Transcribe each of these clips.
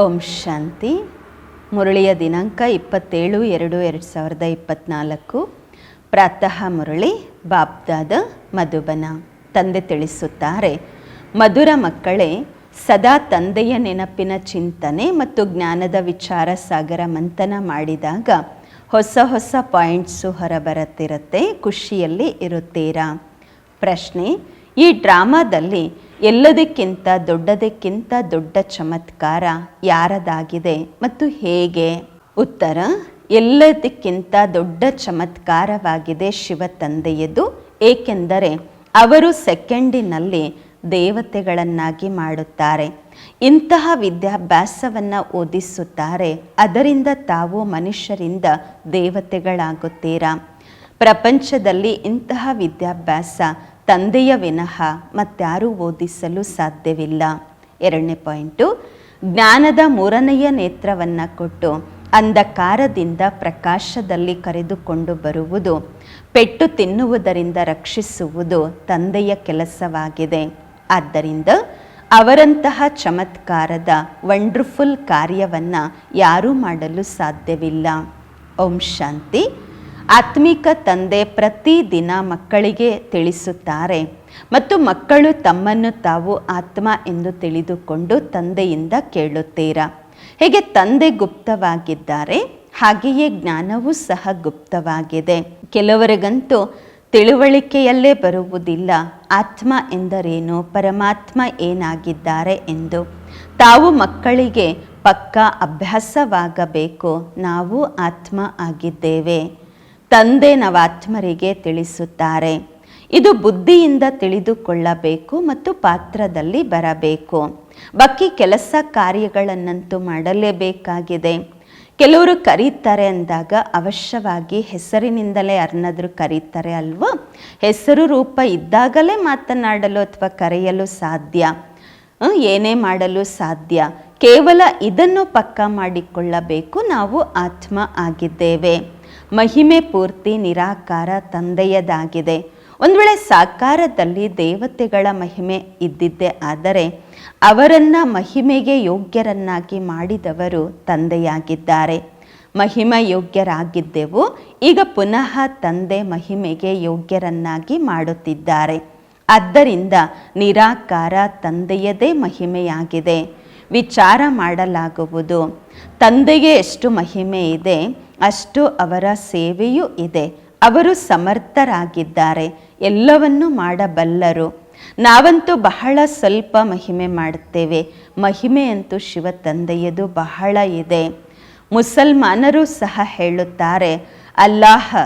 ಓಂ ಶಾಂತಿ. ಮುರಳಿಯ ದಿನಾಂಕ ಇಪ್ಪತ್ತೇಳು ಎರಡು ಎರಡು ಸಾವಿರದ ಇಪ್ಪತ್ತ್ನಾಲ್ಕು ಪ್ರಾತಃ ಮುರಳಿ ಬಾಬ್ದಾದ ಮಧುಬನ. ತಂದೆ ತಿಳಿಸುತ್ತಾರೆ, ಮಧುರ ಮಕ್ಕಳೇ, ಸದಾ ತಂದೆಯ ನೆನಪಿನ ಚಿಂತನೆ ಮತ್ತು ಜ್ಞಾನದ ವಿಚಾರ ಸಾಗರ ಮಂಥನ ಮಾಡಿದಾಗ ಹೊಸ ಹೊಸ ಪಾಯಿಂಟ್ಸು ಹೊರಬರುತ್ತಿರುತ್ತೆ ಖುಷಿಯಲ್ಲಿ ಇರುತ್ತೀರಾ? ಪ್ರಶ್ನೆ ಈ ಡ್ರಾಮಾದಲ್ಲಿ ಎಲ್ಲದಕ್ಕಿಂತ ದೊಡ್ಡದಕ್ಕಿಂತ ದೊಡ್ಡ ಚಮತ್ಕಾರ ಯಾರದಾಗಿದೆ ಮತ್ತು ಹೇಗೆ? ಉತ್ತರ, ಎಲ್ಲದಕ್ಕಿಂತ ದೊಡ್ಡ ಚಮತ್ಕಾರವಾಗಿದೆ ಶಿವ ತಂದೆಯದು, ಏಕೆಂದರೆ ಅವರು ಸೆಕೆಂಡಿನಲ್ಲಿ ದೇವತೆಗಳನ್ನಾಗಿ ಮಾಡುತ್ತಾರೆ. ಇಂತಹ ವಿದ್ಯಾಭ್ಯಾಸವನ್ನು ಓದಿಸುತ್ತಾರೆ, ಅದರಿಂದ ತಾವು ಮನುಷ್ಯರಿಂದ ದೇವತೆಗಳಾಗುತ್ತೀರಾ? ಪ್ರಪಂಚದಲ್ಲಿ ಇಂತಹ ವಿದ್ಯಾಭ್ಯಾಸ ತಂದೆಯ ವಿನಃ ಮತ್ತಾರೂ ಓದಿಸಲು ಸಾಧ್ಯವಿಲ್ಲ. ಎರಡನೇ ಪಾಯಿಂಟು, ಜ್ಞಾನದ ಮೂರನೆಯ ನೇತ್ರವನ್ನು ಕೊಟ್ಟು ಅಂಧಕಾರದಿಂದ ಪ್ರಕಾಶದಲ್ಲಿ ಕರೆದುಕೊಂಡು ಬರುವುದು, ಪೆಟ್ಟು ತಿನ್ನುವುದರಿಂದ ರಕ್ಷಿಸುವುದು ತಂದೆಯ ಕೆಲಸವಾಗಿದೆ. ಆದ್ದರಿಂದ ಅವರಂತಹ ಚಮತ್ಕಾರದ ವಂಡರ್ಫುಲ್ ಕಾರ್ಯವನ್ನು ಯಾರೂ ಮಾಡಲು ಸಾಧ್ಯವಿಲ್ಲ. ಓಂ ಶಾಂತಿ. ಆತ್ಮಿಕ ತಂದೆ ಪ್ರತಿದಿನ ಮಕ್ಕಳಿಗೆ ತಿಳಿಸುತ್ತಾರೆ. ಮತ್ತು ಮಕ್ಕಳು ತಮ್ಮನ್ನು ತಾವು ಆತ್ಮ ಎಂದು ತಿಳಿದುಕೊಂಡು ತಂದೆಯಿಂದ ಕೇಳುತ್ತೀರಾ? ಹೇಗೆ ತಂದೆ ಗುಪ್ತವಾಗಿದ್ದಾರೆ? ಹಾಗೆಯೇ ಜ್ಞಾನವೂ ಸಹ ಗುಪ್ತವಾಗಿದೆ. ಕೆಲವರಿಗಂತೂ ತಿಳುವಳಿಕೆಯಲ್ಲೇ ಬರುವುದಿಲ್ಲ. ಆತ್ಮ ಎಂದರೇನು? ಪರಮಾತ್ಮ ಏನಾಗಿದ್ದಾರೆ ಎಂದು. ತಾವು ಮಕ್ಕಳಿಗೆ ಪಕ್ಕ ಅಭ್ಯಾಸವಾಗಬೇಕು. ನಾವು ಆತ್ಮ ಆಗಿದ್ದೇವೆ. ತಂದೆ ನವಾತ್ಮರಿಗೆ ತಿಳಿಸುತ್ತಾರೆ. ಇದು ಬುದ್ಧಿಯಿಂದ ತಿಳಿದುಕೊಳ್ಳಬೇಕು ಮತ್ತು ಪಾತ್ರದಲ್ಲಿ ಬರಬೇಕು. ಬಾಕಿ ಕೆಲಸ ಕಾರ್ಯಗಳನ್ನಂತೂ ಮಾಡಲೇಬೇಕಾಗಿದೆ. ಕೆಲವರು ಕರೀತಾರೆ ಅಂದಾಗ ಅವಶ್ಯವಾಗಿ ಹೆಸರಿನಿಂದಲೇ ಯಾರನ್ನಾದರೂ ಕರೀತಾರೆ ಅಲ್ವೋ? ಹೆಸರು ರೂಪ ಇದ್ದಾಗಲೇ ಮಾತನಾಡಲು ಅಥವಾ ಕರೆಯಲು ಸಾಧ್ಯ? ಏನೇ ಮಾಡಲು ಸಾಧ್ಯ? ಕೇವಲ ಇದನ್ನು ಪಕ್ಕ ಮಾಡಿಕೊಳ್ಳಬೇಕು. ನಾವು ಆತ್ಮ ಆಗಿದ್ದೇವೆ. ಮಹಿಮೆ ಪೂರ್ತಿ ನಿರಾಕಾರ ತಂದೆಯದಾಗಿದೆ. ಒಂದು ವೇಳೆ ಸಾಕಾರದಲ್ಲಿ ದೇವತೆಗಳ ಮಹಿಮೆ ಇದ್ದಿದ್ದೇ ಆದರೆ ಅವರನ್ನು ಮಹಿಮೆಗೆ ಯೋಗ್ಯರನ್ನಾಗಿ ಮಾಡಿದವರು ತಂದೆಯಾಗಿದ್ದಾರೆ. ಮಹಿಮ ಯೋಗ್ಯರಾಗಿದ್ದೆವು, ಈಗ ಪುನಃ ತಂದೆ ಮಹಿಮೆಗೆ ಯೋಗ್ಯರನ್ನಾಗಿ ಮಾಡುತ್ತಿದ್ದಾರೆ. ಆದ್ದರಿಂದ ನಿರಾಕಾರ ತಂದೆಯದೇ ಮಹಿಮೆಯಾಗಿದೆ. ವಿಚಾರ ಮಾಡಲಾಗುವುದು, ತಂದೆಗೆ ಎಷ್ಟು ಮಹಿಮೆ ಇದೆ ಅಷ್ಟು ಅವರ ಸೇವೆಯೂ ಇದೆ. ಅವರು ಸಮರ್ಥರಾಗಿದ್ದಾರೆ. ಎಲ್ಲವನ್ನೂ ಮಾಡಬಲ್ಲರು. ನಾವಂತೂ ಬಹಳ ಸ್ವಲ್ಪ ಮಹಿಮೆ ಮಾಡುತ್ತೇವೆ. ಮಹಿಮೆಯಂತೂ ಶಿವ ತಂದೆಯದು ಬಹಳ ಇದೆ. ಮುಸಲ್ಮಾನರು ಸಹ ಹೇಳುತ್ತಾರೆ, ಅಲ್ಲಾಹ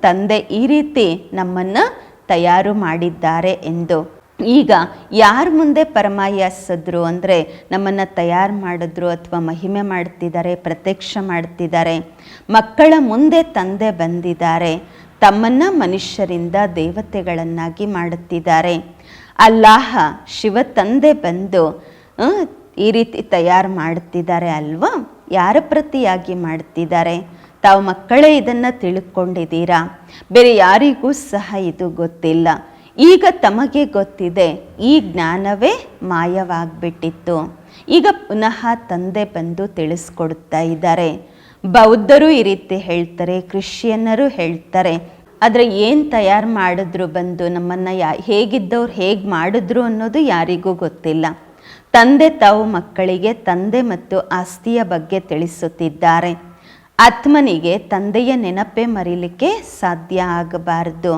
ತಂದೆ ಈ ರೀತಿ ನಮ್ಮನ್ನು ತಯಾರು ಮಾಡಿದ್ದಾರೆ ಎಂದು. ಈಗ ಯಾರ ಮುಂದೆ ಪರಮಾಯಿಸಿದ್ರು ಅಂದರೆ ನಮ್ಮನ್ನು ತಯಾರು ಮಾಡಿದ್ರು ಅಥವಾ ಮಹಿಮೆ ಮಾಡ್ತಿದ್ದಾರೆ, ಪ್ರತ್ಯಕ್ಷ ಮಾಡ್ತಿದ್ದಾರೆ, ಮಕ್ಕಳ ಮುಂದೆ ತಂದೆ ಬಂದಿದ್ದಾರೆ, ತಮ್ಮನ್ನು ಮನುಷ್ಯರಿಂದ ದೇವತೆಗಳನ್ನಾಗಿ ಮಾಡುತ್ತಿದ್ದಾರೆ. ಅಲ್ಲಾಹ ಶಿವ ತಂದೆ ಬಂದು ಈ ರೀತಿ ತಯಾರು ಮಾಡ್ತಿದ್ದಾರೆ ಅಲ್ವಾ? ಯಾರ ಪ್ರತಿಯಾಗಿ ಮಾಡ್ತಿದ್ದಾರೆ? ತಾವು ಮಕ್ಕಳೇ ಇದನ್ನು ತಿಳ್ಕೊಂಡಿದ್ದೀರಾ? ಬೇರೆ ಯಾರಿಗೂ ಸಹ ಇದು ಗೊತ್ತಿಲ್ಲ. ಈಗ ತಮಗೆ ಗೊತ್ತಿದೆ, ಈ ಜ್ಞಾನವೇ ಮಾಯವಾಗ್ಬಿಟ್ಟಿತ್ತು. ಈಗ ಪುನಃ ತಂದೆ ಬಂದು ತಿಳಿಸ್ಕೊಡ್ತಾ ಇದ್ದಾರೆ. ಬೌದ್ಧರು ಈ ರೀತಿ ಹೇಳ್ತಾರೆ, ಕ್ರಿಶ್ಚಿಯನ್ನರು ಹೇಳ್ತಾರೆ. ಆದರೆ ಏನು ತಯಾರು ಮಾಡಿದ್ರು ಬಂದು, ನಮ್ಮನ್ನು ಯಾ, ಹೇಗಿದ್ದವ್ರು ಹೇಗೆ ಮಾಡಿದ್ರು ಅನ್ನೋದು ಯಾರಿಗೂ ಗೊತ್ತಿಲ್ಲ. ತಂದೆ ತಾವು ಮಕ್ಕಳಿಗೆ ತಂದೆ ಮತ್ತು ಆಸ್ತಿಯ ಬಗ್ಗೆ ತಿಳಿಸುತ್ತಿದ್ದಾರೆ. ಆತ್ಮನಿಗೆ ತಂದೆಯ ನೆನಪೇ ಮರೀಲಿಕ್ಕೆ ಸಾಧ್ಯ ಆಗಬಾರದು.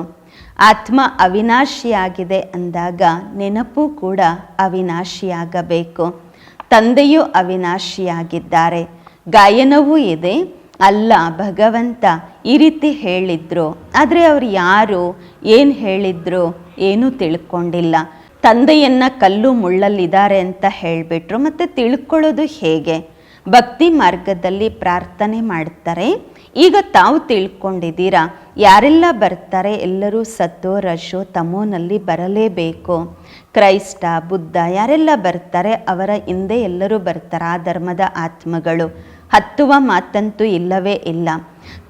ಆತ್ಮ ಅವಿನಾಶಿಯಾಗಿದೆ ಅಂದಾಗ ನೆನಪು ಕೂಡ ಅವಿನಾಶಿಯಾಗಬೇಕು. ತಂದೆಯೂ ಅವಿನಾಶಿಯಾಗಿದ್ದಾರೆ. ಗಾಯನವೂ ಇದೆ. ಅಲ್ಲ, ಭಗವಂತ ಈ ರೀತಿ ಹೇಳಿದ್ರು. ಆದರೆ ಅವರು ಯಾರು? ಏನು ಹೇಳಿದ್ರು? ಏನೂ ತಿಳ್ಕೊಂಡಿಲ್ಲ. ತಂದೆಯನ್ನ ಕಲ್ಲು ಮುಳ್ಳಲ್ಲಿದ್ದಾರೆ ಅಂತ ಹೇಳಿಬಿಟ್ರು. ಮತ್ತು ತಿಳ್ಕೊಳ್ಳೋದು ಹೇಗೆ? ಭಕ್ತಿ ಮಾರ್ಗದಲ್ಲಿ ಪ್ರಾರ್ಥನೆ ಮಾಡ್ತಾರೆ. ಈಗ ತಾವು ತಿಳ್ಕೊಂಡಿದ್ದೀರಾ? ಯಾರೆಲ್ಲ ಬರ್ತಾರೆ? ಎಲ್ಲರೂ ಸತ್ತೋ, ರಶೋ, ತಮೋನಲ್ಲಿ ಬರಲೇಬೇಕು. ಕ್ರೈಸ್ತ, ಬುದ್ಧ ಯಾರೆಲ್ಲ ಬರ್ತಾರೆ? ಅವರ ಹಿಂದೆ ಎಲ್ಲರೂ ಬರ್ತಾರೆ ಧರ್ಮದ ಆತ್ಮಗಳು. ಹತ್ತುವ ಮಾತಂತೂ ಇಲ್ಲವೇ ಇಲ್ಲ.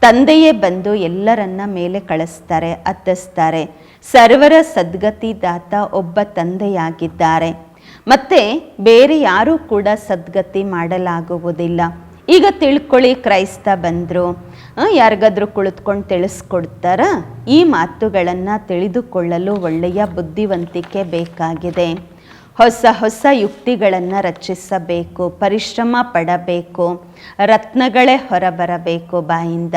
ತಂದೆಯೇ ಬಂದು ಎಲ್ಲರನ್ನ ಮೇಲೆ ಕಳಿಸ್ತಾರೆ, ಹತ್ತಿಸ್ತಾರೆ. ಸರ್ವರ ಸದ್ಗತಿ ದಾತ ಒಬ್ಬ ತಂದೆಯಾಗಿದ್ದಾರೆ. ಮತ್ತೆ ಬೇರೆ ಯಾರೂ ಕೂಡ ಸದ್ಗತಿ ಮಾಡಲಾಗುವುದಿಲ್ಲ. ಈಗ ತಿಳ್ಕೊಳ್ಳಿ, ಕ್ರೈಸ್ತ ಬಂದರು. ಯಾರಿಗಾದ್ರೂ ಕುಳಿತುಕೊಂಡು ತಿಳಿಸ್ಕೊಡ್ತಾರ? ಈ ಮಾತುಗಳನ್ನು ತಿಳಿದುಕೊಳ್ಳಲು ಒಳ್ಳೆಯ ಬುದ್ಧಿವಂತಿಕೆ ಬೇಕಾಗಿದೆ. ಹೊಸ ಹೊಸ ಯುಕ್ತಿಗಳನ್ನು ರಚಿಸಬೇಕು, ಪರಿಶ್ರಮ ಪಡಬೇಕು, ರತ್ನಗಳೇ ಹೊರಬರಬೇಕು ಬಾಯಿಂದ.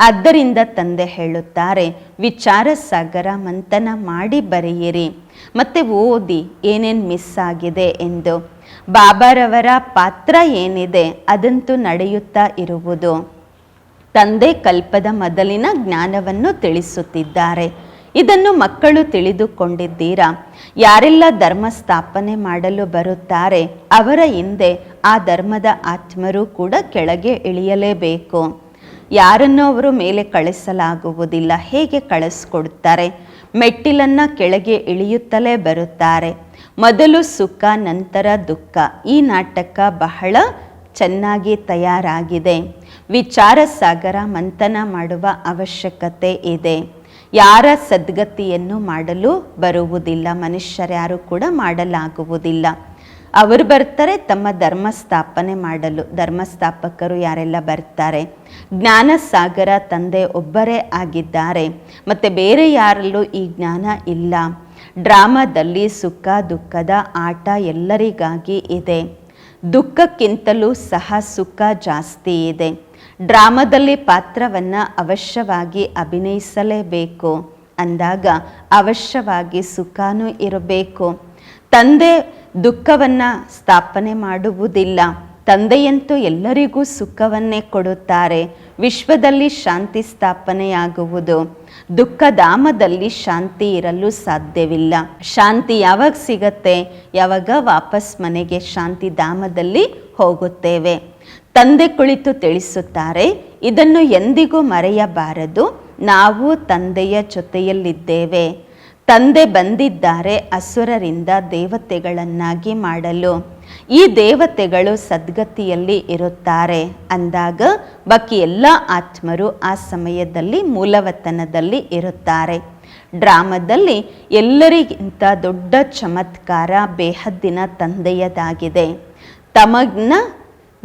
ಆದ್ದರಿಂದ ತಂದೆ ಹೇಳುತ್ತಾರೆ, ವಿಚಾರ ಸಾಗರ ಮಂಥನ ಮಾಡಿ ಬರೆಯಿರಿ. ಮತ್ತು ಓದಿ, ಏನೇನು ಮಿಸ್ ಆಗಿದೆ ಎಂದು. ಬಾಬಾರವರ ಪಾತ್ರ ಏನಿದೆ, ಅದಂತೂ ನಡೆಯುತ್ತಾ ಇರುವುದು. ತಂದೆ ಕಲ್ಪದ ಮೊದಲಿನ ಜ್ಞಾನವನ್ನು ತಿಳಿಸುತ್ತಿದ್ದಾರೆ. ಇದನ್ನು ಮಕ್ಕಳು ತಿಳಿದುಕೊಂಡಿದ್ದೀರಾ? ಯಾರೆಲ್ಲ ಧರ್ಮ ಸ್ಥಾಪನೆ ಮಾಡಲು ಬರುತ್ತಾರೆ, ಅವರ ಹಿಂದೆ ಆ ಧರ್ಮದ ಆತ್ಮರು ಕೂಡ ಕೆಳಗೆ ಇಳಿಯಲೇಬೇಕು. ಯಾರನ್ನು ಅವರು ಮೇಲೆ ಕಳಿಸಲಾಗುವುದಿಲ್ಲ, ಹೇಗೆ ಕಳಿಸ್ಕೊಡ್ತಾರೆ ಮೆಟ್ಟಿಲನ್ನು ಕೆಳಗೆ ಇಳಿಯುತ್ತಲೇ ಬರುತ್ತಾರೆ. ಮೊದಲು ಸುಖ, ನಂತರ ದುಃಖ. ಈ ನಾಟಕ ಬಹಳ ಚೆನ್ನಾಗಿ ತಯಾರಾಗಿದೆ. ವಿಚಾರ ಸಾಗರ ಮಂಥನ ಮಾಡುವ ಅವಶ್ಯಕತೆ ಇದೆ. ಯಾರ ಸದ್ಗತಿಯನ್ನು ಮಾಡಲು ಬರುವುದಿಲ್ಲ, ಮನುಷ್ಯರ್ಯಾರು ಕೂಡ ಮಾಡಲಾಗುವುದಿಲ್ಲ. ಅವರು ಬರ್ತಾರೆ, ತಮ್ಮ ಧರ್ಮ ಸ್ಥಾಪನೆ ಮಾಡಲು. ಧರ್ಮಸ್ಥಾಪಕರು ಯಾರೆಲ್ಲ ಬರ್ತಾರೆ? ಜ್ಞಾನ ಸಾಗರ ತಂದೆ ಒಬ್ಬರೇ ಆಗಿದ್ದಾರೆ. ಮತ್ತು ಬೇರೆ ಯಾರಲ್ಲೂ ಈ ಜ್ಞಾನ ಇಲ್ಲ. ಡ್ರಾಮಾದಲ್ಲಿ ಸುಖ, ದುಃಖದ ಆಟ ಎಲ್ಲರಿಗಾಗಿ ಇದೆ. ದುಃಖಕ್ಕಿಂತಲೂ ಸಹ ಸುಖ ಜಾಸ್ತಿ ಇದೆ. ಡ್ರಾಮಾದಲ್ಲಿ ಪಾತ್ರವನ್ನು ಅವಶ್ಯವಾಗಿ ಅಭಿನಯಿಸಲೇಬೇಕು. ಅಂದಾಗ ಅವಶ್ಯವಾಗಿ ಸುಖನೂ ಇರಬೇಕು. ತಂದೆ ದುಃಖವನ್ನು ಸ್ಥಾಪನೆ ಮಾಡುವುದಿಲ್ಲ. ತಂದೆಯಂತೂ ಎಲ್ಲರಿಗೂ ಸುಖವನ್ನೇ ಕೊಡುತ್ತಾರೆ. ವಿಶ್ವದಲ್ಲಿ ಶಾಂತಿ ಸ್ಥಾಪನೆಯಾಗುವುದು. ದುಃಖಧಾಮದಲ್ಲಿ ಶಾಂತಿ ಇರಲು ಸಾಧ್ಯವಿಲ್ಲ. ಶಾಂತಿ ಯಾವಾಗ ಸಿಗತ್ತೆ? ಯಾವಾಗ ವಾಪಸ್ ಮನೆಗೆ ಶಾಂತಿ ಧಾಮದಲ್ಲಿ ಹೋಗುತ್ತೇವೆ? ತಂದೆ ಕುಳಿತು ತಿಳಿಸುತ್ತಾರೆ, ಇದನ್ನು ಎಂದಿಗೂ ಮರೆಯಬಾರದು, ನಾವು ತಂದೆಯ ಜೊತೆಯಲ್ಲಿದ್ದೇವೆ. ತಂದೆ ಬಂದಿದ್ದಾರೆ ಅಸುರರಿಂದ ದೇವತೆಗಳನ್ನಾಗಿ ಮಾಡಲು. ಈ ದೇವತೆಗಳು ಸದ್ಗತಿಯಲ್ಲಿ ಇರುತ್ತಾರೆ. ಅಂದಾಗ ಬಾಕಿ ಎಲ್ಲ ಆತ್ಮರು ಆ ಸಮಯದಲ್ಲಿ ಮೂಲವತನದಲ್ಲಿ ಇರುತ್ತಾರೆ. ಡ್ರಾಮದಲ್ಲಿ ಎಲ್ಲರಿಗಿಂತ ದೊಡ್ಡ ಚಮತ್ಕಾರ ಬೇಹದ್ದಿನ ತಂದೆಯದಾಗಿದೆ. ತಮಗ್ನ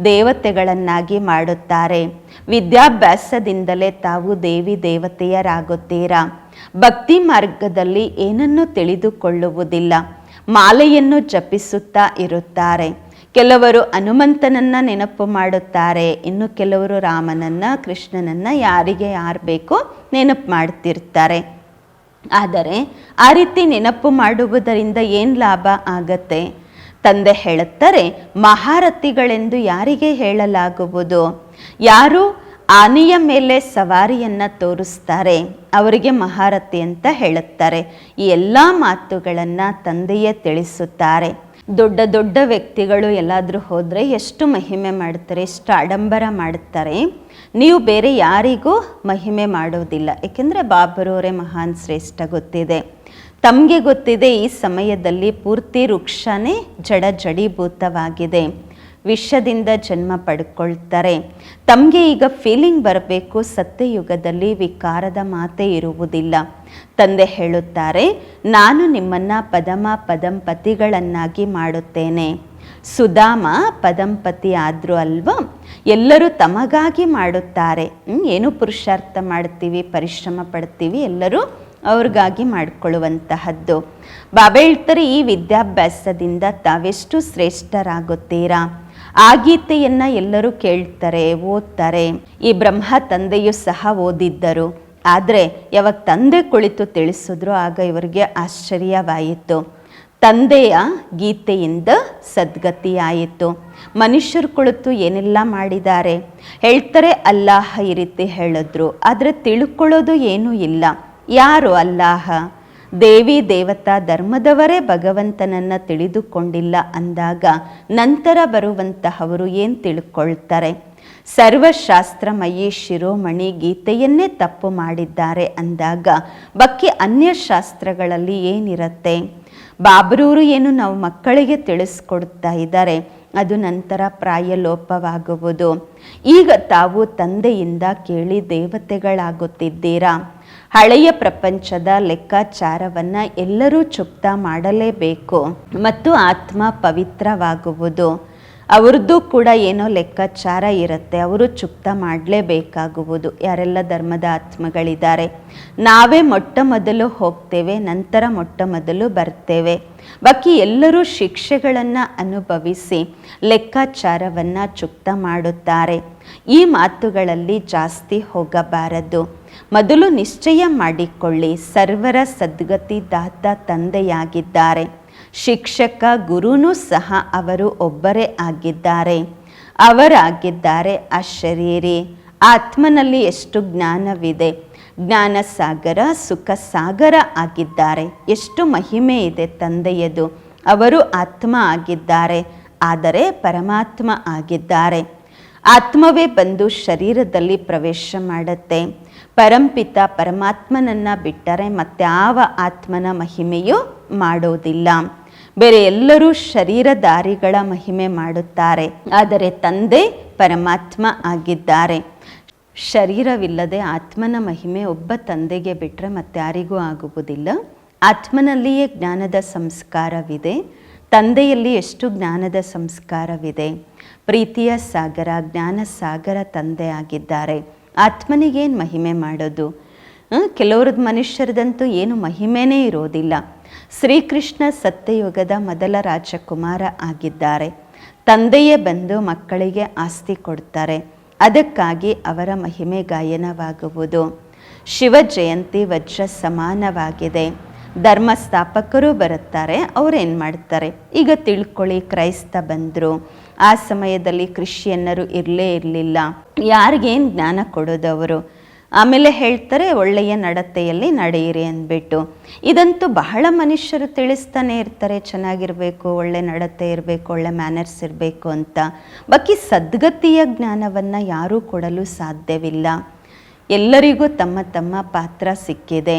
ದೇವತೆಗಳನ್ನಾಗಿ ಮಾಡುತ್ತಾರೆ. ವಿದ್ಯಾಭ್ಯಾಸದಿಂದಲೇ ತಾವು ದೇವಿ ದೇವತೆಯರಾಗುತ್ತೀರಾ? ಭಕ್ತಿ ಮಾರ್ಗದಲ್ಲಿ ಏನನ್ನೂ ತಿಳಿದುಕೊಳ್ಳುವುದಿಲ್ಲ. ಮಾಲೆಯನ್ನು ಜಪಿಸುತ್ತಾ ಇರುತ್ತಾರೆ. ಕೆಲವರು ಹನುಮಂತನನ್ನ ನೆನಪು ಮಾಡುತ್ತಾರೆ. ಇನ್ನು ಕೆಲವರು ರಾಮನನ್ನ, ಕೃಷ್ಣನನ್ನ ಯಾರಿಗೆ ಯಾರು ಬೇಕೋ ನೆನಪು ಮಾಡ್ತಿರ್ತಾರೆ. ಆದರೆ ಆ ರೀತಿ ನೆನಪು ಮಾಡುವುದರಿಂದ ಏನು ಲಾಭ ಆಗತ್ತೆ? ತಂದೆ ಹೇಳುತ್ತಾರೆ, ಮಹಾರಥಿಗಳೆಂದು ಯಾರಿಗೆ ಹೇಳಲಾಗುವುದು? ಯಾರು ಆನೆಯ ಮೇಲೆ ಸವಾರಿಯನ್ನು ತೋರಿಸ್ತಾರೆ. ಅವರಿಗೆ ಮಹಾರಥಿ ಅಂತ ಹೇಳುತ್ತಾರೆ. ಈ ಎಲ್ಲ ಮಾತುಗಳನ್ನು ತಂದೆಯೇ ತಿಳಿಸುತ್ತಾರೆ. ದೊಡ್ಡ ದೊಡ್ಡ ವ್ಯಕ್ತಿಗಳು ಎಲ್ಲಾದರೂ ಹೋದರೆ ಎಷ್ಟು ಮಹಿಮೆ ಮಾಡ್ತಾರೆ, ಎಷ್ಟು ಆಡಂಬರ ಮಾಡುತ್ತಾರೆ ನೀವು ಬೇರೆ ಯಾರಿಗೂ ಮಹಿಮೆ ಮಾಡೋದಿಲ್ಲ. ಏಕೆಂದರೆ ಬಾಬರವರೇ ಮಹಾನ್ ಶ್ರೇಷ್ಠ ಗೊತ್ತಿದೆ. ತಮಗೆ ಗೊತ್ತಿದೆ ಈ ಸಮಯದಲ್ಲಿ ಪೂರ್ತಿ ವೃಕ್ಷನೇ ಜಡ ಜಡೀಭೂತವಾಗಿದೆ ವಿಷದಿಂದ ಜನ್ಮ ಪಡ್ಕೊಳ್ತಾರೆ. ತಮಗೆ ಈಗ ಫೀಲಿಂಗ್ ಬರಬೇಕು, ಸತ್ಯಯುಗದಲ್ಲಿ ವಿಕಾರದ ಮಾತೆ ಇರುವುದಿಲ್ಲ. ತಂದೆ ಹೇಳುತ್ತಾರೆ, ನಾನು ನಿಮ್ಮನ್ನು ಪದಮ ಪದಂಪತಿಗಳನ್ನಾಗಿ ಮಾಡುತ್ತೇನೆ. ಸುಧಾಮ ಪದಂಪತಿ ಆದರೂ ಅಲ್ವಾ? ಎಲ್ಲರೂ ತಮಗಾಗಿ ಮಾಡುತ್ತಾರೆ. ಏನು ಪುರುಷಾರ್ಥ ಮಾಡ್ತೀವಿ, ಪರಿಶ್ರಮ ಪಡ್ತೀವಿ, ಎಲ್ಲರೂ ಅವ್ರಿಗಾಗಿ ಮಾಡಿಕೊಳ್ಳುವಂತಹದ್ದು. ಬಾಬಾ ಹೇಳ್ತಾರೆ, ಈ ವಿದ್ಯಾಭ್ಯಾಸದಿಂದ ತಾವೆಷ್ಟು ಶ್ರೇಷ್ಠರಾಗುತ್ತೀರಾ? ಆ ಗೀತೆಯನ್ನು ಎಲ್ಲರೂ ಕೇಳ್ತಾರೆ, ಓದ್ತಾರೆ. ಈ ಬ್ರಹ್ಮ ತಂದೆಯೂ ಸಹ ಓದಿದ್ದರು. ಆದರೆ ಯಾವಾಗ ತಂದೆ ಕುಳಿತು ತಿಳಿಸಿದ್ರು, ಆಗ ಇವರಿಗೆ ಆಶ್ಚರ್ಯವಾಯಿತು. ತಂದೆಯ ಗೀತೆಯಿಂದ ಸದ್ಗತಿಯಾಯಿತು. ಮನುಷ್ಯರು ಕುಳಿತು ಏನೆಲ್ಲ ಮಾಡಿದ್ದಾರೆ? ಹೇಳ್ತಾರೆ, ಅಲ್ಲಾಹ ಈ ರೀತಿ ಹೇಳಿದ್ರು. ಆದರೆ ತಿಳ್ಕೊಳ್ಳೋದು ಏನೂ ಇಲ್ಲ. ಯಾರು ಅಲ್ಲಾಹ? ದೇವಿ ದೇವತಾ ಧರ್ಮದವರೇ ಭಗವಂತನನ್ನು ತಿಳಿದುಕೊಂಡಿಲ್ಲ ಅಂದಾಗ ನಂತರ ಬರುವಂತಹವರು ಏನು ತಿಳ್ಕೊಳ್ತಾರೆ? ಸರ್ವಶಾಸ್ತ್ರಮಯಿ ಶಿರೋಮಣಿ ಗೀತೆಯನ್ನೇ ತಪ್ಪು ಮಾಡಿದ್ದಾರೆ ಅಂದಾಗ ಬಕ್ಕಿ ಅನ್ಯ ಶಾಸ್ತ್ರಗಳಲ್ಲಿ ಏನಿರುತ್ತೆ? ಬಾಬ್ರೂರು ಏನು ನಾವು ಮಕ್ಕಳಿಗೆ ತಿಳಿಸ್ಕೊಡ್ತಾ ಇದ್ದಾರೆ, ಅದು ನಂತರ ಪ್ರಾಯಲೋಪವಾಗುವುದು. ಈಗ ತಾವು ತಂದೆಯಿಂದ ಕೇಳಿ ದೇವತೆಗಳಾಗುತ್ತಿದ್ದೀರಾ? ಹಳೆಯ ಪ್ರಪಂಚದ ಲೆಕ್ಕಾಚಾರವನ್ನು ಎಲ್ಲರೂ ಚುಪ್ತ ಮಾಡಲೇಬೇಕು. ಮತ್ತು ಆತ್ಮ ಪವಿತ್ರವಾಗುವುದು. ಅವ್ರದ್ದು ಕೂಡ ಏನೋ ಲೆಕ್ಕಾಚಾರ ಇರುತ್ತೆ. ಅವರು ಚುಕ್ತ ಮಾಡಲೇಬೇಕಾಗುವುದು. ಯಾರೆಲ್ಲ ಧರ್ಮದ ಆತ್ಮಗಳಿದ್ದಾರೆ. ನಾವೇ ಮೊಟ್ಟ ಮೊದಲು ಹೋಗ್ತೇವೆ, ನಂತರ ಮೊಟ್ಟ ಮೊದಲು ಬರ್ತೇವೆ. ಬಾಕಿ ಎಲ್ಲರೂ ಶಿಕ್ಷೆಗಳನ್ನು ಅನುಭವಿಸಿ ಲೆಕ್ಕಾಚಾರವನ್ನು ಚುಕ್ತ ಮಾಡುತ್ತಾರೆ. ಈ ಮಾತುಗಳಲ್ಲಿ ಜಾಸ್ತಿ ಹೋಗಬಾರದು. ಮೊದಲು ನಿಶ್ಚಯ ಮಾಡಿಕೊಳ್ಳಿ, ಸರ್ವರ ಸದ್ಗತಿ ದಾತ ತಂದೆಯಾಗಿದ್ದಾರೆ. ಶಿಕ್ಷಕ ಗುರುನೂ ಸಹ ಅವರು ಒಬ್ಬರೇ ಆಗಿದ್ದಾರೆ. ಅವರಾಗಿದ್ದಾರೆ ಅಶರೀರಿ ಆತ್ಮನಲ್ಲಿ ಎಷ್ಟು ಜ್ಞಾನವಿದೆ. ಜ್ಞಾನ ಸಾಗರ ಸುಖ ಸಾಗರ ಆಗಿದ್ದಾರೆ. ಎಷ್ಟು ಮಹಿಮೆ ಇದೆ ತಂದೆಯದು. ಅವರು ಆತ್ಮ ಆಗಿದ್ದಾರೆ. ಆದರೆ ಪರಮಾತ್ಮ ಆಗಿದ್ದಾರೆ. ಆತ್ಮವೇ ಬಂದು ಶರೀರದಲ್ಲಿ ಪ್ರವೇಶ ಮಾಡುತ್ತೆ. ಪರಂಪಿತ ಪರಮಾತ್ಮನನ್ನು ಬಿಟ್ಟರೆ ಮತ್ತೆ ಯಾವ ಆತ್ಮನ ಮಹಿಮೆಯೂ ಮಾಡೋದಿಲ್ಲ. ಬೇರೆ ಎಲ್ಲರೂ ಶರೀರಧಾರಿಗಳ ಮಹಿಮೆ ಮಾಡುತ್ತಾರೆ. ಆದರೆ ತಂದೆ ಪರಮಾತ್ಮ ಆಗಿದ್ದಾರೆ. ಶರೀರವಿಲ್ಲದೆ ಆತ್ಮನ ಮಹಿಮೆ ಒಬ್ಬ ತಂದೆಗೆ ಬಿಟ್ಟರೆ ಮತ್ತಾರಿಗೂ ಆಗುವುದಿಲ್ಲ. ಆತ್ಮನಲ್ಲಿಯೇ ಜ್ಞಾನದ ಸಂಸ್ಕಾರವಿದೆ. ತಂದೆಯಲ್ಲಿ ಎಷ್ಟು ಜ್ಞಾನದ ಸಂಸ್ಕಾರವಿದೆ. ಪ್ರೀತಿಯ ಸಾಗರ ಜ್ಞಾನ ಸಾಗರ ತಂದೆ ಆಗಿದ್ದಾರೆ. ಆತ್ಮನಿಗೇನು ಮಹಿಮೆ ಮಾಡೋದು? ಕೆಲವ್ರದ್ದು ಮನುಷ್ಯರದಂತೂ ಏನು ಮಹಿಮೆನೇ ಇರೋದಿಲ್ಲ. ಶ್ರೀಕೃಷ್ಣ ಸತ್ಯಯುಗದ ಮೊದಲ ರಾಜಕುಮಾರ ಆಗಿದ್ದಾರೆ. ತಂದೆಯೇ ಬಂದು ಮಕ್ಕಳಿಗೆ ಆಸ್ತಿ ಕೊಡ್ತಾರೆ. ಅದಕ್ಕಾಗಿ ಅವರ ಮಹಿಮೆ ಗಾಯನವಾಗುವುದು. ಶಿವ ಜಯಂತಿ ವಜ್ರ ಸಮಾನವಾಗಿದೆ. ಧರ್ಮ ಸ್ಥಾಪಕರು ಬರುತ್ತಾರೆ ಏನು ಮಾಡ್ತಾರೆ? ಈಗ ತಿಳ್ಕೊಳ್ಳಿ, ಕ್ರೈಸ್ತ ಬಂದರು. ಆ ಸಮಯದಲ್ಲಿ ಕ್ರಿಶ್ಚಿಯನ್ನರು ಇರಲೇ ಇರಲಿಲ್ಲ. ಯಾರಿಗೇನು ಜ್ಞಾನ ಕೊಡೋದವರು ಆಮೇಲೆ ಹೇಳ್ತಾರೆ, ಒಳ್ಳೆಯ ನಡತೆಯಲ್ಲಿ ನಡೆಯಿರಿ ಅಂದ್ಬಿಟ್ಟು. ಇದಂತೂ ಬಹಳ ಮನುಷ್ಯರು ತಿಳಿಸ್ತಾನೆ ಇರ್ತಾರೆ, ಚೆನ್ನಾಗಿರಬೇಕು, ಒಳ್ಳೆ ನಡತೆ ಇರಬೇಕು, ಒಳ್ಳೆ ಮ್ಯಾನರ್ಸ್ ಇರಬೇಕು ಅಂತ. ಬಾಕಿ ಸದ್ಗತಿಯ ಜ್ಞಾನವನ್ನು ಯಾರೂ ಕೊಡಲು ಸಾಧ್ಯವಿಲ್ಲ. ಎಲ್ಲರಿಗೂ ತಮ್ಮ ತಮ್ಮ ಪಾತ್ರ ಸಿಕ್ಕಿದೆ.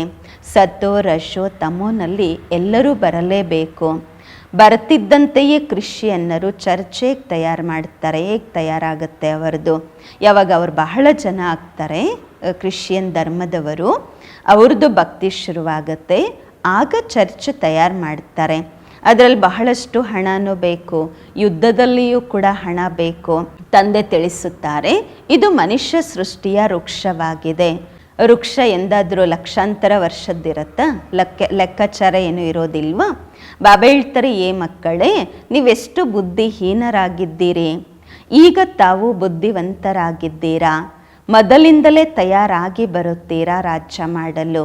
ಸತ್ತೋ, ರಶೋ, ತಮೋನಲ್ಲಿ ಎಲ್ಲರೂ ಬರಲೇಬೇಕು. ಬರ್ತಿದ್ದಂತೆಯೇ ಕ್ರಿಶ್ಚಿಯನ್ನರು ಚರ್ಚೆಗೆ ತಯಾರು ಮಾಡ್ತಾರೆ, ಹೇಗೆ ತಯಾರಾಗುತ್ತೆ ಅವರದು. ಯಾವಾಗ ಅವ್ರು ಬಹಳ ಜನ ಆಗ್ತಾರೆ ಕ್ರಿಶ್ಚಿಯನ್ ಧರ್ಮದವರು ಅವ್ರದ್ದು ಭಕ್ತಿ ಶುರುವಾಗುತ್ತೆ. ಆಗ ಚರ್ಚ್ ತಯಾರು ಮಾಡ್ತಾರೆ. ಅದರಲ್ಲಿ ಬಹಳಷ್ಟು ಹಣನೂ ಬೇಕು. ಯುದ್ಧದಲ್ಲಿಯೂ ಕೂಡ ಹಣ ಬೇಕು. ತಂದೆ ತಿಳಿಸುತ್ತಾರೆ. ಇದು ಮನುಷ್ಯ ಸೃಷ್ಟಿಯ ವೃಕ್ಷವಾಗಿದೆ. ವೃಕ್ಷ ಎಂದಾದರೂ ಲಕ್ಷಾಂತರ ವರ್ಷದ್ದಿರತ್ತಾ? ಲೆಕ್ಕ, ಲೆಕ್ಕಾಚಾರ ಏನು ಇರೋದಿಲ್ವಾ? ಬಾಬಾ ಹೇಳ್ತಾರೆ, ಏ ಮಕ್ಕಳೇ, ನೀವೆಷ್ಟು ಬುದ್ಧಿಹೀನರಾಗಿದ್ದೀರಿ. ಈಗ ತಾವು ಬುದ್ಧಿವಂತರಾಗಿದ್ದೀರಾ? ಮೊದಲಿಂದಲೇ ತಯಾರಾಗಿ ಬರುತ್ತೀರಾ ರಾಜ್ಯ ಮಾಡಲು?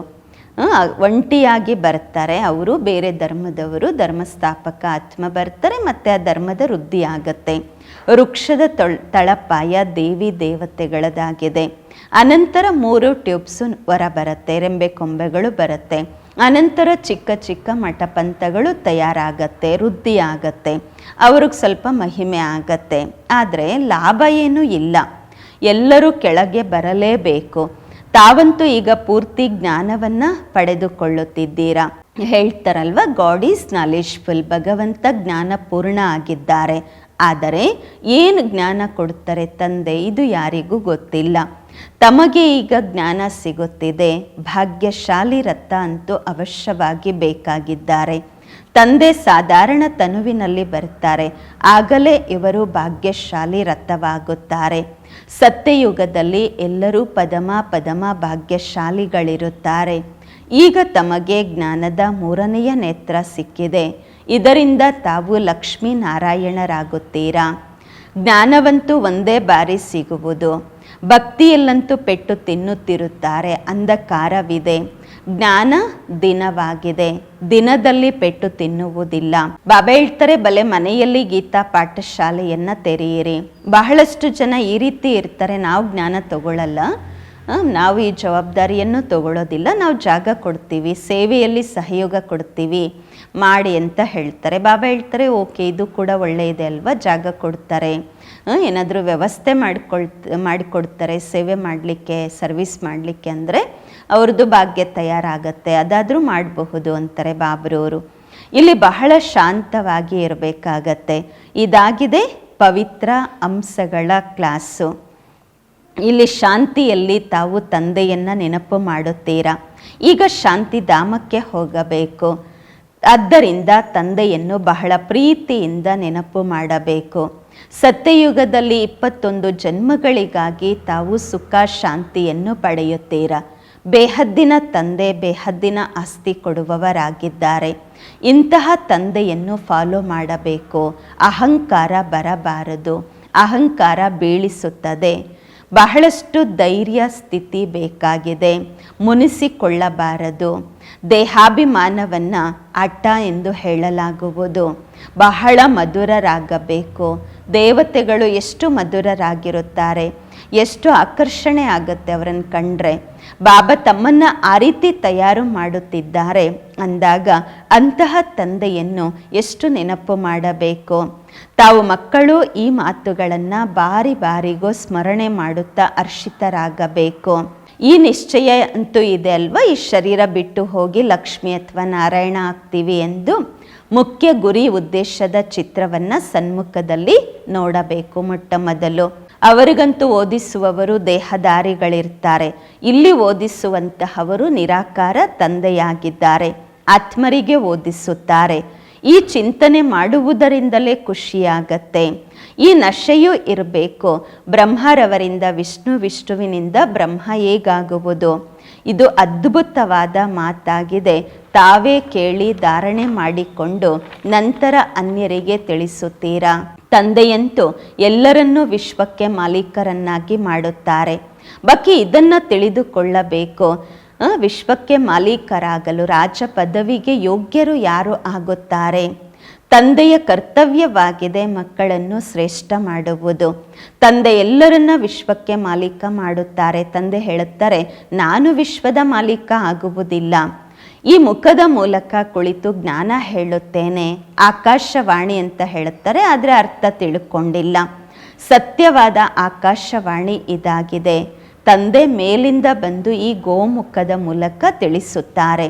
ಒಂಟಿಯಾಗಿ ಬರ್ತಾರೆ. ಅವರು ಬೇರೆ ಧರ್ಮದವರು, ಧರ್ಮಸ್ಥಾಪಕ ಆತ್ಮ ಬರ್ತಾರೆ, ಮತ್ತು ಆ ಧರ್ಮದ ವೃದ್ಧಿ ಆಗತ್ತೆ ವೃಕ್ಷದ ತೊಳ್, ತಳಪಾಯ ದೇವಿ ದೇವತೆಗಳದಾಗಿದೆ. ಅನಂತರ ಮೂರು ಟ್ಯೂಬ್ಸು ಹೊರ ಬರುತ್ತೆ, ರೆಂಬೆ ಕೊಂಬೆಗಳು ಬರುತ್ತೆ. ಅನಂತರ ಚಿಕ್ಕ ಚಿಕ್ಕ ಮಠಪಂಥಗಳು ತಯಾರಾಗತ್ತೆ ವೃದ್ಧಿ ಆಗತ್ತೆ ಅವ್ರಿಗೆ ಸ್ವಲ್ಪ ಮಹಿಮೆ ಆಗತ್ತೆ. ಆದರೆ ಲಾಭ ಏನೂ ಇಲ್ಲ. ಎಲ್ಲರೂ ಕೆಳಗೆ ಬರಲೇಬೇಕು. ತಾವಂತೂ ಈಗ ಪೂರ್ತಿ ಜ್ಞಾನವನ್ನು ಪಡೆದುಕೊಳ್ಳುತ್ತಿದ್ದೀರಾ? ಹೇಳ್ತಾರಲ್ವ, ಗಾಡ್ ಈಸ್ ನಾಲೆಜ್ಫುಲ್ ಭಗವಂತ ಜ್ಞಾನಪೂರ್ಣ ಆಗಿದ್ದಾರೆ. ಆದರೆ ಏನು ಜ್ಞಾನ ಕೊಡ್ತಾರೆ ತಂದೆ, ಇದು ಯಾರಿಗೂ ಗೊತ್ತಿಲ್ಲ. ತಮಗೆ ಈಗ ಜ್ಞಾನ ಸಿಗುತ್ತಿದೆ, ಭಾಗ್ಯಶಾಲಿ ರಥ ಅಂತೂ ಅವಶ್ಯವಾಗಿ ಬೇಕಾಗಿದ್ದಾರೆ. ತಂದೆ ಸಾಧಾರಣ ತನುವಿನಲ್ಲಿ ಬರ್ತಾರೆ, ಆಗಲೇ ಇವರು ಭಾಗ್ಯಶಾಲಿ ರಥವಾಗುತ್ತಾರೆ. ಸತ್ಯಯುಗದಲ್ಲಿ ಎಲ್ಲರೂ ಪದಮ ಪದಮ ಭಾಗ್ಯಶಾಲಿಗಳಿರುತ್ತಾರೆ. ಈಗ ತಮಗೆ ಜ್ಞಾನದ ಮೂರನೆಯ ನೇತ್ರ ಸಿಕ್ಕಿದೆ. ಇದರಿಂದ ತಾವು ಲಕ್ಷ್ಮೀನಾರಾಯಣರಾಗುತ್ತೀರಾ? ಜ್ಞಾನವಂತೂ ಒಂದೇ ಬಾರಿ ಸಿಗುವುದು. ಭಕ್ತಿಯಲ್ಲಂತೂ ಪೆಟ್ಟು ತಿನ್ನುತ್ತಿರುತ್ತಾರೆ. ಅಂಧಕಾರವಿದೆ. ಜ್ಞಾನ ದಿನವಾಗಿದೆ. ದಿನದಲ್ಲಿ ಪೆಟ್ಟು ತಿನ್ನುವುದಿಲ್ಲ. ಬಾಬಾ ಹೇಳ್ತಾರೆ, ಬಲೆ ಮನೆಯಲ್ಲಿ ಗೀತಾ ಪಾಠಶಾಲೆಯನ್ನ ತೆರೆಯಿರಿ. ಬಹಳಷ್ಟು ಜನ ಈ ರೀತಿ ಇರ್ತಾರೆ, ನಾವು ಜ್ಞಾನ ತಗೊಳ್ಳಲ್ಲ ನಾವು ಈ ಜವಾಬ್ದಾರಿಯನ್ನು ತಗೊಳ್ಳೋದಿಲ್ಲ ನಾವು ಜಾಗ ಕೊಡ್ತೀವಿ, ಸೇವೆಯಲ್ಲಿ ಸಹಯೋಗ ಕೊಡ್ತೀವಿ. ಮಾಡಿ ಅಂತ ಹೇಳ್ತಾರೆ. ಬಾಬಾ ಹೇಳ್ತಾರೆ, ಓಕೆ, ಇದು ಕೂಡ ಒಳ್ಳೆಯದೆ ಅಲ್ವಾ? ಜಾಗ ಕೊಡ್ತಾರೆ. ಏನಾದರೂ ವ್ಯವಸ್ಥೆ ಮಾಡಿಕೊಳ್, ಮಾಡಿಕೊಡ್ತಾರೆ, ಸೇವೆ ಮಾಡಲಿಕ್ಕೆ, ಸರ್ವಿಸ್ ಮಾಡಲಿಕ್ಕೆ ಅಂದರೆ ಅವ್ರದ್ದು ಭಾಗ್ಯ ತಯಾರಾಗತ್ತೆ. ಅದಾದರೂ ಮಾಡಬಹುದು ಅಂತಾರೆ ಬಾಬ್ರವರು ಇಲ್ಲಿ ಬಹಳ ಶಾಂತವಾಗಿ ಇರಬೇಕಾಗತ್ತೆ. ಇದಾಗಿದೆ ಪವಿತ್ರ ಅಂಶಗಳ ಕ್ಲಾಸು. ಇಲ್ಲಿ ಶಾಂತಿಯಲ್ಲಿ ತಾವು ತಂದೆಯನ್ನು ನೆನಪು ಮಾಡುತ್ತೀರಾ? ಈಗ ಶಾಂತಿ ಧಾಮಕ್ಕೆ ಹೋಗಬೇಕು. ಆದ್ದರಿಂದ ತಂದೆಯನ್ನು ಬಹಳ ಪ್ರೀತಿಯಿಂದ ನೆನಪು ಮಾಡಬೇಕು. ಸತ್ಯಯುಗದಲ್ಲಿ ಇಪ್ಪತ್ತೊಂದು ಜನ್ಮಗಳಿಗಾಗಿ ತಾವು ಸುಖ, ಶಾಂತಿಯನ್ನು ಪಡೆಯುತ್ತೀರಾ? ಬೇಹದ್ದಿನ ತಂದೆ, ಬೇಹದ್ದಿನ ಆಸ್ತಿ ಕೊಡುವವರಾಗಿದ್ದಾರೆ. ಇಂತಹ ತಂದೆಯನ್ನು ಫಾಲೋ ಮಾಡಬೇಕು. ಅಹಂಕಾರ ಬರಬಾರದು. ಅಹಂಕಾರ ಬೀಳಿಸುತ್ತದೆ. ಬಹಳಷ್ಟು ಧೈರ್ಯ ಸ್ಥಿತಿ ಬೇಕಾಗಿದೆ. ಮುನಿಸಿಕೊಳ್ಳಬಾರದು. ದೇಹಾಭಿಮಾನವನ್ನು ಅಟ್ಟ ಎಂದು ಹೇಳಲಾಗುವುದು. ಬಹಳ ಮಧುರರಾಗಬೇಕು. ದೇವತೆಗಳು ಎಷ್ಟು ಮಧುರರಾಗಿರುತ್ತಾರೆ? ಎಷ್ಟು ಆಕರ್ಷಣೆ ಆಗುತ್ತೆ ಅವರನ್ನು ಕಂಡ್ರೆ. ಬಾಬಾ ತಮ್ಮನ್ನ ಆ ರೀತಿ ತಯಾರು ಮಾಡುತ್ತಿದ್ದಾರೆ. ಅಂದಾಗ ಅಂತಹ ತಂದೆಯನ್ನು ಎಷ್ಟು ನೆನಪು ಮಾಡಬೇಕು. ತಾವು ಮಕ್ಕಳು ಈ ಮಾತುಗಳನ್ನು ಬಾರಿ ಬಾರಿಗೂ ಸ್ಮರಣೆ ಮಾಡುತ್ತಾ ಹರ್ಷಿತರಾಗಬೇಕು. ಈ ನಿಶ್ಚಯ ಅಂತೂ ಇದೆ ಅಲ್ವಾ? ಈ ಶರೀರ ಬಿಟ್ಟು ಹೋಗಿ ಲಕ್ಷ್ಮಿ ಅಥವಾ ನಾರಾಯಣ ಆಗ್ತೀವಿ ಎಂದು ಮುಖ್ಯ ಗುರಿ ಉದ್ದೇಶದ ಚಿತ್ರವನ್ನು ಸನ್ಮುಖದಲ್ಲಿ ನೋಡಬೇಕು ಮೊಟ್ಟ ಮೊದಲು. ಅವರಿಗಂತೂ ಓದಿಸುವವರು ದೇಹದಾರಿಗಳಿರ್ತಾರೆ ಇಲ್ಲಿ ಓದಿಸುವಂತಹವರು ನಿರಾಕಾರ ತಂದೆಯಾಗಿದ್ದಾರೆ. ಆತ್ಮರಿಗೆ ಓದಿಸುತ್ತಾರೆ. ಈ ಚಿಂತನೆ ಮಾಡುವುದರಿಂದಲೇ ಖುಷಿಯಾಗತ್ತೆ. ಈ ನಶೆಯೂ ಇರಬೇಕು. ಬ್ರಹ್ಮರವರಿಂದ, ವಿಷ್ಣು ವಿಷ್ಣುವಿನಿಂದ ಬ್ರಹ್ಮ ಹೇಗಾಗುವುದು? ಇದು ಅದ್ಭುತವಾದ ಮಾತಾಗಿದೆ. ತಾವೇ ಕೇಳಿ ಧಾರಣೆ ಮಾಡಿಕೊಂಡು ನಂತರ ಅನ್ಯರಿಗೆ ತಿಳಿಸುತ್ತೀರಾ? ತಂದೆಯಂತೂ ಎಲ್ಲರನ್ನೂ ವಿಶ್ವಕ್ಕೆ ಮಾಲೀಕರನ್ನಾಗಿ ಮಾಡುತ್ತಾರೆ. ಬಾಕಿ ಇದನ್ನು ತಿಳಿದುಕೊಳ್ಳಬೇಕು. ವಿಶ್ವಕ್ಕೆ ಮಾಲೀಕರಾಗಲು ರಾಜ ಪದವಿಗೆ ಯೋಗ್ಯರು ಯಾರು ಆಗುತ್ತಾರೆ? ತಂದೆಯ ಕರ್ತವ್ಯವಾಗಿದೆ ಮಕ್ಕಳನ್ನು ಶ್ರೇಷ್ಠ ಮಾಡುವುದು. ತಂದೆ ಎಲ್ಲರನ್ನ ವಿಶ್ವಕ್ಕೆ ಮಾಲೀಕ ಮಾಡುತ್ತಾರೆ. ತಂದೆ ಹೇಳುತ್ತಾರೆ, ನಾನು ವಿಶ್ವದ ಮಾಲೀಕ ಆಗುವುದಿಲ್ಲ. ಈ ಮುಖದ ಮೂಲಕ ಕುಳಿತು ಜ್ಞಾನ ಹೇಳುತ್ತೇನೆ. ಆಕಾಶವಾಣಿ ಅಂತ ಹೇಳುತ್ತಾರೆ, ಆದರೆ ಅರ್ಥ ತಿಳ್ಕೊಂಡಿಲ್ಲ. ಸತ್ಯವಾದ ಆಕಾಶವಾಣಿ ಇದಾಗಿದೆ. ತಂದೆ ಮೇಲಿಂದ ಬಂದು ಈ ಗೋಮುಖದ ಮೂಲಕ ತಿಳಿಸುತ್ತಾರೆ.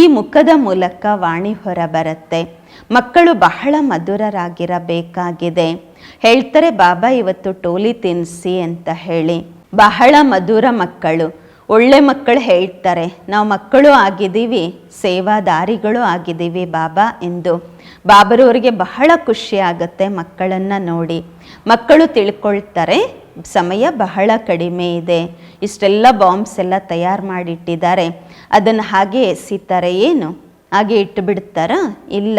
ಈ ಮುಖದ ಮೂಲಕ ವಾಣಿ ಹೊರಬರುತ್ತೆ. ಮಕ್ಕಳು ಬಹಳ ಮಧುರರಾಗಿರಬೇಕಾಗಿದೆ. ಹೇಳ್ತಾರೆ, ಬಾಬಾ, ಇವತ್ತು ಟೋಲಿ ತಿನ್ನಿಸಿ ಅಂತ ಹೇಳಿ. ಬಹಳ ಮಧುರ ಮಕ್ಕಳು. ಒಳ್ಳೆ ಮಕ್ಕಳು ಹೇಳ್ತಾರೆ, ನಾವು ಮಕ್ಕಳು ಆಗಿದ್ದೀವಿ, ಸೇವಾದಾರಿಗಳು ಆಗಿದ್ದೀವಿ ಬಾಬಾ ಎಂದು. ಬಾಬರವರಿಗೆ ಬಹಳ ಖುಷಿ ಆಗುತ್ತೆ ಮಕ್ಕಳನ್ನು ನೋಡಿ. ಮಕ್ಕಳು ತಿಳ್ಕೊಳ್ತಾರೆ, ಸಮಯ ಬಹಳ ಕಡಿಮೆ ಇದೆ. ಇಷ್ಟೆಲ್ಲ ಬಾಂಬ್ಸ್ ಎಲ್ಲ ತಯಾರು ಮಾಡಿಟ್ಟಿದ್ದಾರೆ. ಅದನ್ನು ಹಾಗೆ ಎಸಿತಾರೆ ಏನು? ಹಾಗೆ ಇಟ್ಟು ಬಿಡ್ತಾರಾ ಇಲ್ಲ.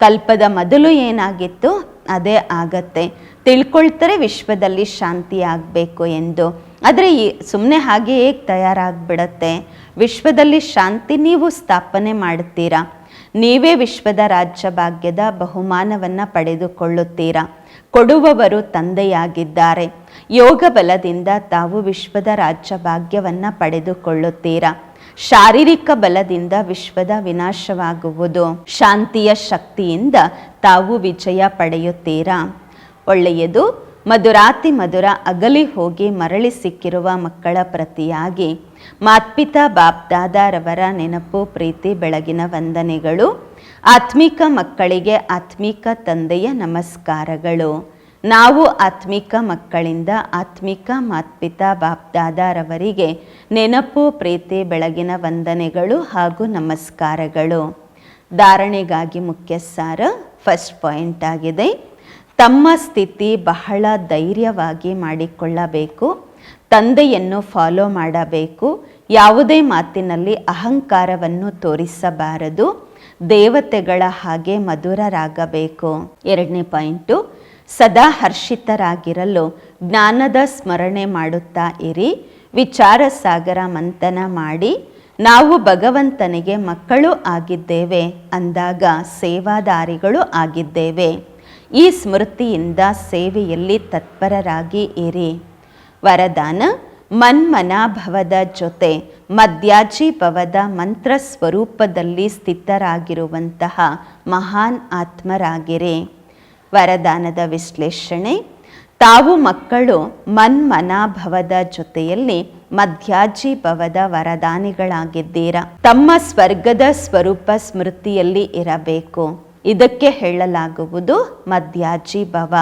ಕಲ್ಪದ ಮೊದಲು ಏನಾಗಿತ್ತು ಅದೇ ಆಗತ್ತೆ. ತಿಳ್ಕೊಳ್ತಾರೆ ವಿಶ್ವದಲ್ಲಿ ಶಾಂತಿ ಆಗಬೇಕು ಎಂದು. ಆದರೆ ಈ ಸುಮ್ಮನೆ ಹಾಗೆ ಹೇಗೆ ತಯಾರಾಗ್ಬಿಡತ್ತೆ? ವಿಶ್ವದಲ್ಲಿ ಶಾಂತಿ ನೀವು ಸ್ಥಾಪನೆ ಮಾಡ್ತೀರಾ? ನೀವೇ ವಿಶ್ವದ ರಾಜ್ಯ ಭಾಗ್ಯದ ಬಹುಮಾನವನ್ನು ಪಡೆದುಕೊಳ್ಳುತ್ತೀರಾ? ಕೊಡುವವರು ತಂದೆಯಾಗಿದ್ದಾರೆ. ಯೋಗ ಬಲದಿಂದ ತಾವು ವಿಶ್ವದ ರಾಜ್ಯ ಭಾಗ್ಯವನ್ನು ಪಡೆದುಕೊಳ್ಳುತ್ತೀರಾ? ಶಾರೀರಿಕ ಬಲದಿಂದ ವಿಶ್ವದ ವಿನಾಶವಾಗುವುದು. ಶಾಂತಿಯ ಶಕ್ತಿಯಿಂದ ತಾವು ವಿಜಯ ಪಡೆಯುತ್ತೀರಾ? ಒಳ್ಳೆಯದು, ಮಧುರಾತಿ ಮಧುರ ಅಗಲಿ ಹೋಗಿ ಮರಳಿ ಸಿಕ್ಕಿರುವ ಮಕ್ಕಳ ಪ್ರತಿಯಾಗಿ. ಮಾತ್ಪಿತಾ ಬಾಪ್ದಾದಾರವರ ನೆನಪು, ಪ್ರೀತಿ, ಬೆಳಗಿನ ವಂದನೆಗಳು. ಆತ್ಮಿಕ ಮಕ್ಕಳಿಗೆ ಆತ್ಮಿಕ ತಂದೆಯ ನಮಸ್ಕಾರಗಳು. ನಾವು ಆತ್ಮಿಕ ಮಕ್ಕಳಿಂದ ಆತ್ಮಿಕ ಮಾತ್ಪಿತಾ ಬಾಪ್ದಾದಾರವರಿಗೆ ನೆನಪು, ಪ್ರೀತಿ, ಬೆಳಗಿನ ವಂದನೆಗಳು ಹಾಗೂ ನಮಸ್ಕಾರಗಳು. ಧಾರಣೆಗಾಗಿ ಮುಖ್ಯ ಸಾರ ಫಸ್ಟ್ ಪಾಯಿಂಟ್ ಆಗಿದೆ. ತಮ್ಮ ಸ್ಥಿತಿ ಬಹಳ ಧೈರ್ಯವಾಗಿ ಮಾಡಿಕೊಳ್ಳಬೇಕು. ತಂದೆಯನ್ನು ಫಾಲೋ ಮಾಡಬೇಕು. ಯಾವುದೇ ಮಾತಿನಲ್ಲಿ ಅಹಂಕಾರವನ್ನು ತೋರಿಸಬಾರದು. ದೇವತೆಗಳ ಹಾಗೆ ಮಧುರರಾಗಬೇಕು. ಎರಡನೇ ಪಾಯಿಂಟು ಸದಾ ಹರ್ಷಿತರಾಗಿರಲು ಜ್ಞಾನದ ಸ್ಮರಣೆ ಮಾಡುತ್ತಾ ಇರಿ ವಿಚಾರ ಸಾಗರ ಮಂಥನ ಮಾಡಿ, ನಾವು ಭಗವಂತನಿಗೆ ಮಕ್ಕಳು ಆಗಿದ್ದೇವೆ ಅಂದಾಗ ಸೇವಾದಾರಿಗಳು ಆಗಿದ್ದೇವೆ. ಈ ಸ್ಮೃತಿಯಿಂದ ಸೇವೆಯಲ್ಲಿ ತತ್ಪರರಾಗಿ ಇರಿ. ವರದಾನ, ಮನ್ಮನಾಭವದ ಜೊತೆ ಮಧ್ಯಾಜಿ ಭವದ ಮಂತ್ರ ಸ್ವರೂಪದಲ್ಲಿ ಸ್ಥಿತರಾಗಿರುವಂತಹ ಮಹಾನ್ ಆತ್ಮರಾಗಿರಿ. ವರದಾನದ ವಿಶ್ಲೇಷಣೆ. ತಾವು ಮಕ್ಕಳು ಮನ್ಮನಾಭವದ ಜೊತೆಯಲ್ಲಿ ಮಧ್ಯಾಜಿ ಭವದ ವರದಾನಿಗಳಾಗಿದ್ದೀರಾ. ತಮ್ಮ ಸ್ವರ್ಗದ ಸ್ವರೂಪ ಸ್ಮೃತಿಯಲ್ಲಿ ಇರಬೇಕು. ಇದಕ್ಕೆ ಹೇಳಲಾಗುವುದು ಮಧ್ಯಾಜಿ ಭವ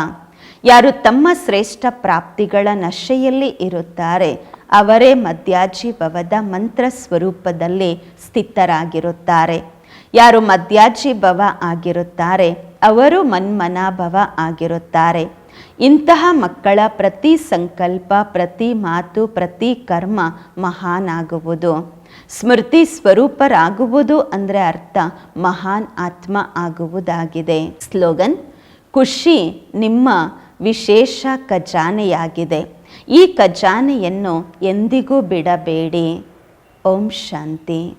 ಯಾರು ತಮ್ಮ ಶ್ರೇಷ್ಠ ಪ್ರಾಪ್ತಿಗಳ ನಶೆಯಲ್ಲಿ ಇರುತ್ತಾರೆ, ಅವರೇ ಮಧ್ಯಾಜೀಭವದ ಮಂತ್ರ ಸ್ವರೂಪದಲ್ಲಿ ಸ್ಥಿತರಾಗಿರುತ್ತಾರೆ. ಯಾರು ಮಧ್ಯಾಜೀಭವ ಆಗಿರುತ್ತಾರೆ ಅವರು ಮನ್ಮನಾಭವ ಆಗಿರುತ್ತಾರೆ. ಇಂತಹ ಮಕ್ಕಳ ಪ್ರತಿ ಸಂಕಲ್ಪ, ಪ್ರತಿ ಮಾತು, ಪ್ರತಿ ಕರ್ಮ ಮಹಾನ್ ಆಗುವುದು ಸ್ಮೃತಿ ಸ್ವರೂಪರಾಗುವುದು ಅಂದರೆ ಅರ್ಥ ಮಹಾನ್ ಆತ್ಮ ಆಗುವುದಾಗಿದೆ. ಸ್ಲೋಗನ್, ಖುಷಿ ನಿಮ್ಮ ವಿಶೇಷ ಖಜಾನೆಯಾಗಿದೆ. ಈ ಖಜಾನೆಯನ್ನು ಎಂದಿಗೂ ಬಿಡಬೇಡಿ. ಓಂ ಶಾಂತಿ.